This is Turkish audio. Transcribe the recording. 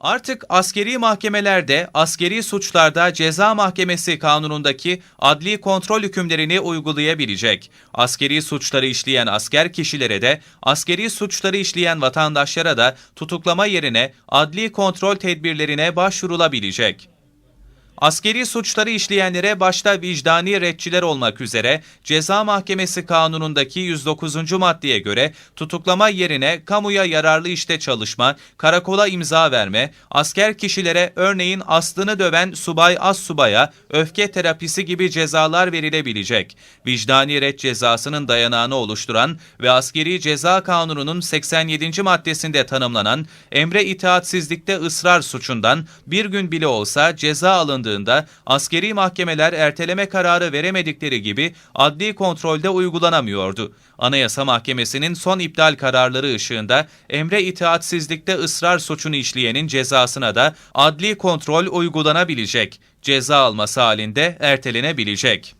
Artık askeri mahkemelerde askeri suçlarda ceza mahkemesi kanunundaki adli kontrol hükümlerini uygulayabilecek. Askeri suçları işleyen asker kişilere de askeri suçları işleyen vatandaşlara da tutuklama yerine adli kontrol tedbirlerine başvurulabilecek. Askeri suçları işleyenlere başta vicdani retçiler olmak üzere Ceza Mahkemesi Kanunu'ndaki 109. maddeye göre tutuklama yerine kamuya yararlı işte çalışma, karakola imza verme, asker kişilere örneğin aslını döven subay az subaya öfke terapisi gibi cezalar verilebilecek. Vicdani ret cezasının dayanağını oluşturan ve askeri ceza kanununun 87. maddesinde tanımlanan emre itaatsizlikte ısrar suçundan bir gün bile olsa ceza alındığında askeri mahkemeler erteleme kararı veremedikleri gibi adli kontrolde uygulanamıyordu. Anayasa Mahkemesi'nin son iptal kararları ışığında emre itaatsizlikte ısrar suçunu işleyenin cezasına da adli kontrol uygulanabilecek. Ceza alması halinde ertelenebilecek.